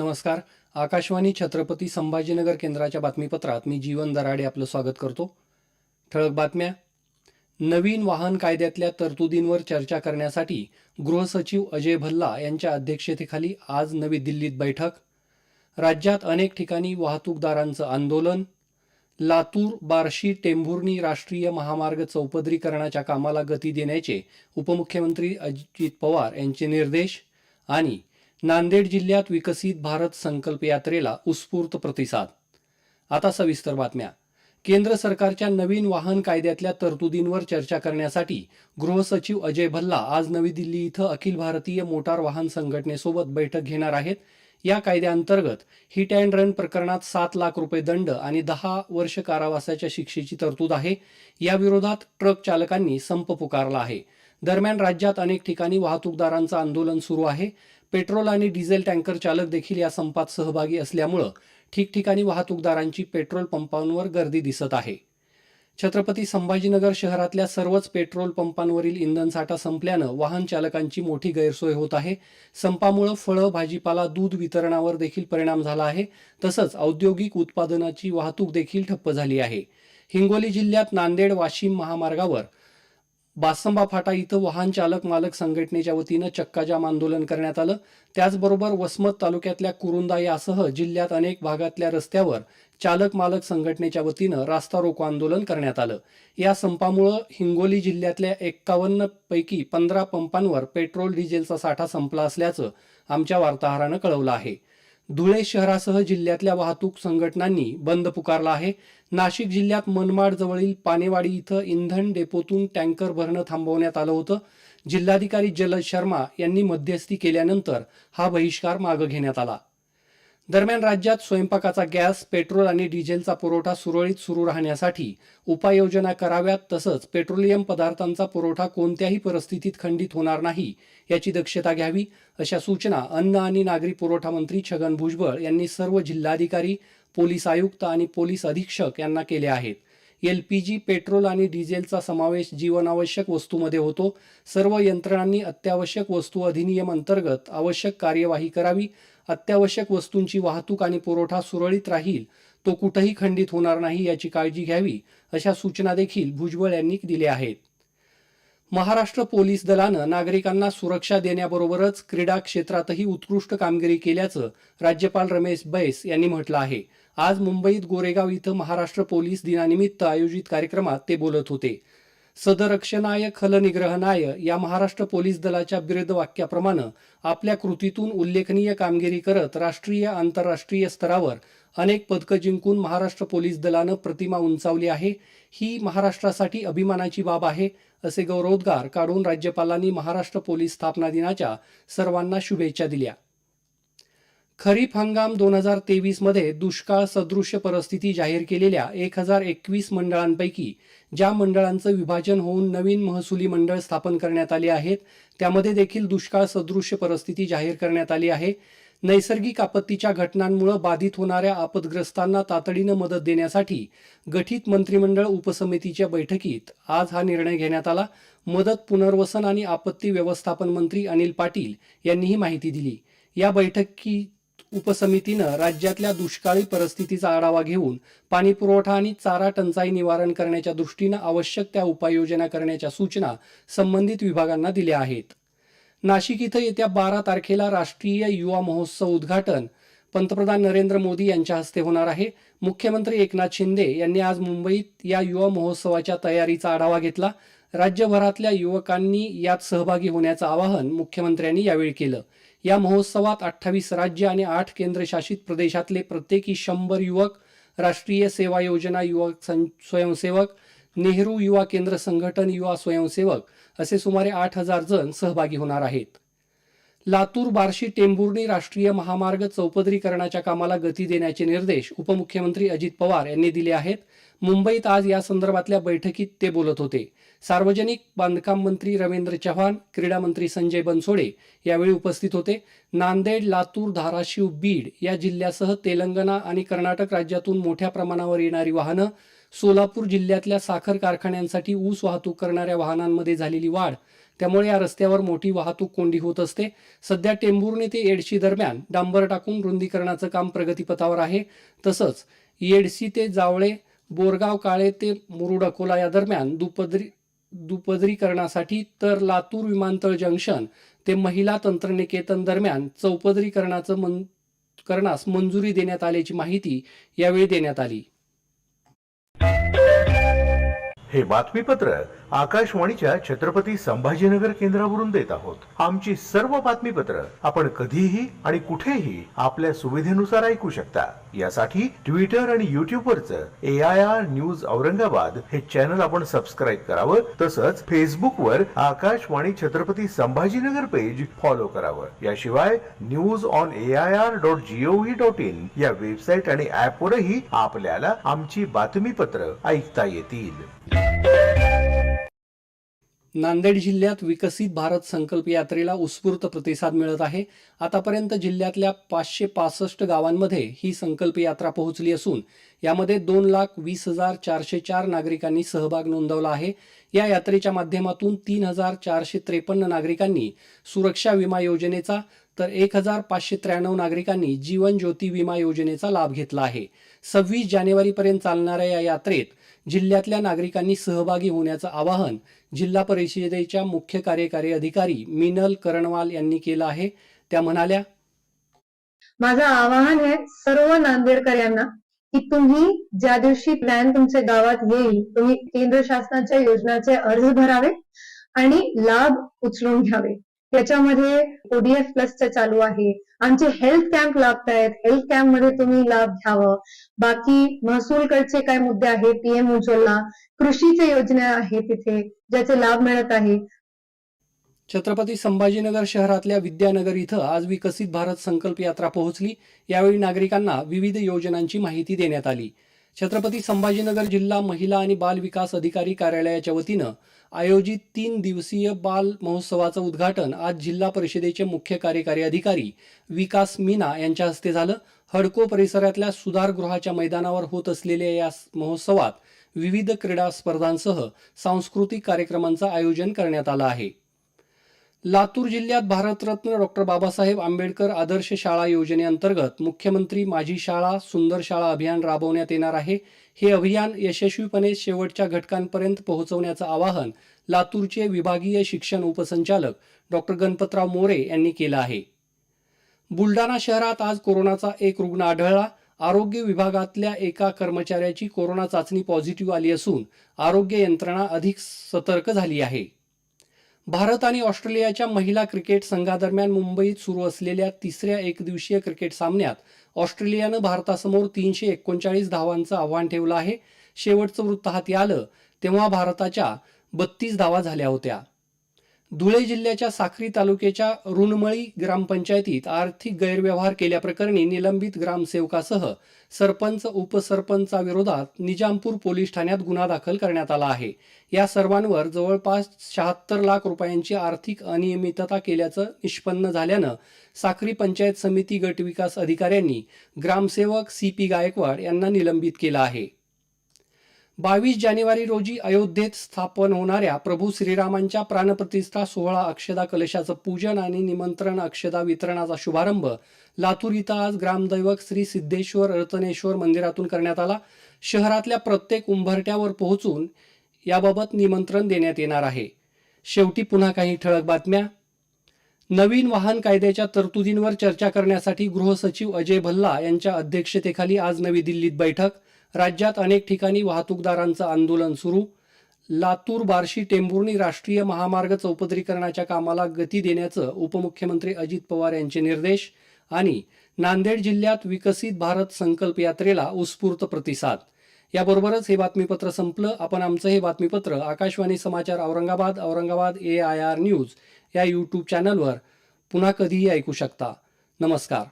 नमस्कार. आकाशवाणी छत्रपती संभाजीनगर केंद्राच्या बातमीपत्रात मी जीवन दराडे आपलं स्वागत करतो. ठळक बातम्या. नवीन वाहन कायद्यातल्या तरतुदींवर चर्चा करण्यासाठी गृहसचिव अजय भल्ला यांच्या अध्यक्षतेखाली आज नवी दिल्लीत बैठक. राज्यात अनेक ठिकाणी वाहतूकदारांचं आंदोलन. लातूर बार्शी टेंभुर्णी राष्ट्रीय महामार्ग चौपदरीकरणाच्या कामाला गती देण्याचे उपमुख्यमंत्री अजित पवार यांचे निर्देश आणि नांदेड जिल्ह्यात विकसित भारत संकल्प यात्रेला उत्स्फूर्त प्रतिसाद. आता सविस्तर बातम्या. केंद्र सरकारच्या नवीन वाहन कायद्यातल्या तरतुदींवर चर्चा करण्यासाठी गृहसचिव अजय भल्ला आज नवी दिल्ली इथं अखिल भारतीय मोटार वाहन संघटनेसोबत बैठक घेणार आहेत. या कायद्याअंतर्गत हिट अँड रन प्रकरणात सात लाख रुपये दंड आणि दहा वर्ष कारावासाच्या शिक्षेची तरतूद आहे. याविरोधात ट्रक चालकांनी संप पुकारला आहे. दरम्यान राज्यात अनेक ठिकाणी वाहतूकदारांचं आंदोलन सुरू आहे. पेट्रोल आणि डिझेल टँकर चालक देखील या संपात सहभागी असल्यामुळं ठिकठिकाणी वाहतूकदारांची पेट्रोल पंपांवर गर्दी दिसत आहे. छत्रपती संभाजीनगर शहरातल्या सर्वच पेट्रोल पंपांवरील इंधनसाठा संपल्यानं वाहन चालकांची मोठी गैरसोय होत आहे. संपामुळं फळं भाजीपाला दूध वितरणावर देखील परिणाम झाला आहे. तसंच औद्योगिक उत्पादनाची वाहतूक देखील ठप्प झाली आहे. हिंगोली जिल्ह्यात नांदेड वाशिम महामार्गावर बासंबा फाटा इथं वाहन चालक मालक संघटनेच्या वतीनं चक्काजाम आंदोलन करण्यात आलं. त्याचबरोबर वसमत तालुक्यातल्या कुरुंदा यासह जिल्ह्यात अनेक भागातल्या रस्त्यावर चालक मालक संघटनेच्या वतीनं रास्ता रोको आंदोलन करण्यात आलं. या संपामुळं हिंगोली जिल्ह्यातल्या एक्कावन्न पैकी पंधरा पंपांवर पेट्रोल डिझेलचा साठा संपला असल्याचं आमच्या वार्ताहरानं कळवलं आहे. धुळे शहरासह जिल्ह्यातल्या वाहतूक संघटनांनी बंद पुकारला आहे. नाशिक जिल्ह्यात मनमाड जवळील पानेवाडी इथं इंधन डेपोतून टँकर भरणं थांबवण्यात आलं होतं. जिल्हाधिकारी जलद शर्मा यांनी मध्यस्थी केल्यानंतर हा बहिष्कार मागे घेण्यात आला. दरम्यान राज्यात स्वयंपाकाचा गॅस पेट्रोल आणि डिझेलचा पुरवठा सुरळीत सुरू राहण्यासाठी उपाययोजना कराव्यात तसंच पेट्रोलियम पदार्थांचा पुरवठा कोणत्याही परिस्थितीत खंडित होणार नाही याची दक्षता घ्यावी अशा सूचना अन्न आणि नागरी पुरवठा मंत्री छगन भुजबळ यांनी सर्व जिल्हाधिकारी पोलीस आयुक्त आणि पोलीस अधीक्षक यांना केल्या आहेत. एल पी जी पेट्रोल आणि डिझेलचा समावेश जीवनावश्यक वस्तूमध्ये होतो. सर्व यंत्रणांनी अत्यावश्यक वस्तू अधिनियम अंतर्गत आवश्यक कार्यवाही करावी. अत्यावश्यक वस्तूंची वाहतूक आणि पुरवठा सुरळीत राहील तो कुठंही खंडित होणार नाही याची काळजी घ्यावी अशा सूचना देखील भुजबळ यांनी दिल्या आहेत. महाराष्ट्र पोलीस दलानं नागरिकांना सुरक्षा देण्याबरोबरच क्रीडा क्षेत्रातही उत्कृष्ट कामगिरी केल्याचं राज्यपाल रमेश बैस यांनी म्हटलं आहे. आज मुंबईत गोरेगाव इथं महाराष्ट्र पोलीस दिनानिमित्त आयोजित कार्यक्रमात ते बोलत होते. सदरक्षणाय खलनिग्रहणाय या महाराष्ट्र पोलीस दलाच्या बिरुद वाक्याप्रमाणे आपल्या कृतीतून उल्लेखनीय कामगिरी करत राष्ट्रीय आंतरराष्ट्रीय स्तरावर अनेक पदकं जिंकून महाराष्ट्र पोलीस दलानं प्रतिमा उंचावली आहे. ही महाराष्ट्रासाठी अभिमानाची बाब आहे असे गौरवोद्गार काढून राज्यपालांनी महाराष्ट्र पोलीस स्थापना दिनाच्या सर्वांना शुभेच्छा दिल्या. खरीप हंगाम दोन हजार तेवीसमध्ये दुष्काळ सदृश्य परिस्थिती जाहीर केलेल्या एक हजार एकवीस मंडळांपैकी ज्या मंडळांचं विभाजन होऊन नवीन महसुली मंडळ स्थापन करण्यात आले आहेत त्यामध्ये देखील दुष्काळ सदृश्य परिस्थिती जाहीर करण्यात आली आहे. नैसर्गिक आपत्तीच्या घटनांमुळे बाधित होणाऱ्या आपदग्रस्तांना तातडीनं मदत देण्यासाठी गठीत मंत्रिमंडळ उपसमितीच्या बैठकीत आज हा निर्णय घेण्यात आला. मदत पुनर्वसन आणि आपत्ती व्यवस्थापन मंत्री अनिल पाटील यांनी ही माहिती दिली. या बैठकीत उपसमितीनं राज्यातल्या दुष्काळी परिस्थितीचा आढावा घेऊन पाणी पुरवठा आणि चारा टंचाई निवारण करण्याच्या दृष्टीनं आवश्यक त्या उपाययोजना करण्याच्या सूचना संबंधित विभागांना दिल्या आहेत. नाशिक इथं येत्या बारा तारखेला राष्ट्रीय युवा महोत्सव उद्घाटन. पंतप्रधान नरेंद्र मोदी यांच्या हस्ते होणार आहे. मुख्यमंत्री एकनाथ शिंदे यांनी आज मुंबईत या युवा महोत्सवाच्या तयारीचा आढावा घेतला. राज्यभरातल्या युवकांनी यात सहभागी होण्याचं आवाहन मुख्यमंत्र्यांनी यावेळी केलं. या महोत्सवात अठ्ठावीस राज्य आणि आठ केंद्रशासित प्रदेशातले प्रत्येकी शंभर युवक राष्ट्रीय सेवा योजना युवक सं स्वयंसेवक नेहरू युवा केंद्र संघटन युवा स्वयंसेवक असे सुमारे आठ हजार जण सहभागी होणार आहेत. लातूर बार्शी टेंभुर्णी राष्ट्रीय महामार्ग चौपदरीकरणाच्या कामाला गती देण्याचे निर्देश उपमुख्यमंत्री अजित पवार यांनी दिले आहेत. मुंबईत आज या संदर्भातल्या बैठकीत ते बोलत होते. सार्वजनिक बांधकाम मंत्री रवींद्र चव्हाण क्रीडा मंत्री संजय बनसोडे यावेळी उपस्थित होते. नांदेड लातूर धाराशिव बीड या जिल्ह्यासह तेलंगणा आणि कर्नाटक राज्यातून मोठ्या प्रमाणावर येणारी वाहनं सोलापूर जिल्ह्यातल्या साखर कारखान्यांसाठी ऊस वाहतूक करणाऱ्या वाहनांमध्ये झालेली वाढ त्यामुळे या रस्त्यावर मोठी वाहतूक कोंडी होत असते. सध्या टेंभुर्णी ते येडशी दरम्यान डांबर टाकून रुंदीकरणाचं काम प्रगतीपथावर आहे. तसंच येडशी ते जावळे बोरगाव काळे ते मुरुड अकोला या दरम्यान दुपदरी दुपदरीकरणासाठी तर लातूर विमानतळ जंक्शन ते महिला तंत्रनिकेतन दरम्यान चौपदरीकरणाचं मन करण्यास मंजुरी देण्यात आल्याची माहिती यावेळी देण्यात आली. हे बातमीपत्र आकाशवाणीच्या छत्रपती संभाजीनगर केंद्रावरून देत आहोत. आमची सर्व बातमीपत्र आपण कधीही आणि कुठेही आपल्या सुविधेनुसार ऐकू शकता. यासाठी ट्विटर आणि युट्यूब वरच A I R news Aurangabad हे चॅनल आपण सबस्क्राईब करावं तसंच फेसबुक वर आकाशवाणी छत्रपती संभाजीनगर पेज फॉलो करावं. याशिवाय news on A I R dot gov dot in या वेबसाईट आणि ऍप वरही आपल्याला आमची बातमीपत्र ऐकता येतील. नांदेड जिल्ह्यात विकसित भारत संकल्प यात्रेला उत्स्फूर्त प्रतिसाद मिळत आहे. आतापर्यंत जिल्ह्यातल्या पाचशे पासष्ट गावांमध्ये ही संकल्प यात्रा पोहोचली असून यामध्ये दोन लाख वीस हजार चारशे चार नागरिकांनी सहभाग नोंदवला आहे. या यात्रेच्या माध्यमातून तीन हजार चारशे त्रेपन्न नागरिकांनी सुरक्षा विमा योजनेचा तर एक हजार पाचशे त्र्याण्णव नागरिकांनी जीवन ज्योती विमा योजनेचा लाभ घेतला आहे. सव्वीस जानेवारीपर्यंत चालणाऱ्या या यात्रेत जिल्ह्यातल्या नागरिकांनी सहभागी होण्याचं आवाहन जिल्हा परिषदेच्या मुख्य कार्यकारी अधिकारी मिनल करणवाल यांनी केलं आहे. त्या म्हणाल्या माझं आवाहन आहे सर्व नांदेडकर यांना की तुम्ही ज्या दिवशी प्लॅन तुमच्या गावात येईल तुम्ही केंद्र शासनाच्या योजनाचे अर्ज भरावे आणि लाभ उचलून घ्यावे त्याच्यामध्ये ओडीएफ प्लसचं चालू आहे. आमचे हेल्थ कॅम्प लागत आहेत हेल्थ कॅम्पमध्ये तुम्ही लाभ घ्यावं. बाकी महसूलकडचे काय मुद्दे आहेत? पीएम उज्ज्वला कृषीचे योजना आहे तिथे ज्याचे लाभ मिळत आहे. छत्रपती संभाजीनगर शहरातल्या विद्यानगर इथं आज विकसित भारत संकल्प यात्रा पोहोचली. यावेळी नागरिकांना विविध योजनांची माहिती देण्यात आली. छत्रपती संभाजीनगर जिल्हा महिला आणि बाल विकास अधिकारी कार्यालयाच्या वतीनं आयोजित तीन दिवसीय बाल महोत्सवाचं उद्घाटन आज जिल्हा परिषदेचे मुख्य कार्यकारी अधिकारी विकास मीना यांच्या हस्ते झालं. हडको परिसरातल्या सुधारगृहाच्या मैदानावर होत असलेल्या या महोत्सवात विविध क्रीडा स्पर्धांसह सांस्कृतिक कार्यक्रमांचं आयोजन करण्यात आलं आहे. लातूर जिल्ह्यात भारतरत्न डॉक्टर बाबासाहेब आंबेडकर आदर्श शाळा योजनेअंतर्गत मुख्यमंत्री माझी शाळा सुंदर शाळा अभियान राबवण्यात येणार आहे. हे अभियान यशस्वीपणे शेवटच्या घटकांपर्यंत पोहोचवण्याचं आवाहन लातूरचे विभागीय शिक्षण उपसंचालक डॉक्टर गणपतराव मोरे यांनी केलं आहे. बुलढाणा शहरात आज कोरोनाचा एक रुग्ण आढळला. आरोग्य विभागातल्या एका कर्मचाऱ्याची कोरोना चाचणी पॉझिटिव्ह आली असून आरोग्य यंत्रणा अधिक सतर्क झाली आहे. भारत आणि ऑस्ट्रेलियाच्या महिला क्रिकेट संघादरम्यान मुंबईत सुरू असलेल्या तिसऱ्या एकदिवसीय क्रिकेट सामन्यात ऑस्ट्रेलियानं भारतासमोर तीनशे एकोणचाळीस धावांचं आव्हान ठेवलं आहे. शेवटचं वृत्त हाती आलं तेव्हा भारताच्या बत्तीस धावा झाल्या होत्या. धुळे जिल्ह्याच्या साक्री तालुक्याच्या रुणमळी ग्रामपंचायतीत आर्थिक गैरव्यवहार केल्याप्रकरणी निलंबित ग्रामसेवकासह सरपंच उपसरपंचाविरोधात निजामपूर पोलीस ठाण्यात गुन्हा दाखल करण्यात आला आहे. या सर्वांवर जवळपास शहात्तर लाख रुपयांची आर्थिक अनियमितता केल्याचं निष्पन्न झाल्यानं साक्री पंचायत समिती गट विकास अधिकाऱ्यांनी ग्रामसेवक सी पी गायकवाड यांना निलंबित केलं आहे. बावीस जानेवारी रोजी अयोध्येत स्थापन होणाऱ्या प्रभू श्रीरामांच्या प्राणप्रतिष्ठा सोहळा अक्षदा कलशाचं पूजन आणि निमंत्रण अक्षदा वितरणाचा शुभारंभ लातूर इथं आज ग्रामदैवक श्री सिद्धेश्वर रतनेश्वर मंदिरातून करण्यात आला. शहरातल्या प्रत्येक उंभरट्यावर पोहोचून याबाबत निमंत्रण देण्यात येणार आहे. शेवटी पुन्हा काही ठळक बातम्या. नवीन वाहन कायद्याच्या तरतुदींवर चर्चा करण्यासाठी गृहसचिव अजय भल्ला यांच्या अध्यक्षतेखाली आज नवी दिल्लीत बैठक. राज्यात अनेक ठिकाणी वाहतूकदारांचं आंदोलन सुरू. लातूर बार्शी टेंभुर्णी राष्ट्रीय महामार्ग चौपदरीकरणाच्या कामाला गती देण्याचं उपमुख्यमंत्री अजित पवार यांचे निर्देश आणि नांदेड जिल्ह्यात विकसित भारत संकल्प यात्रेला उत्स्फूर्त प्रतिसाद. याबरोबरच हे बातमीपत्र संपलं. आपण आमचं हे बातमीपत्र आकाशवाणी समाचार Aurangabad Aurangabad A I R news या यूट्यूब चॅनलवर पुन्हा कधीही ऐकू शकता. नमस्कार.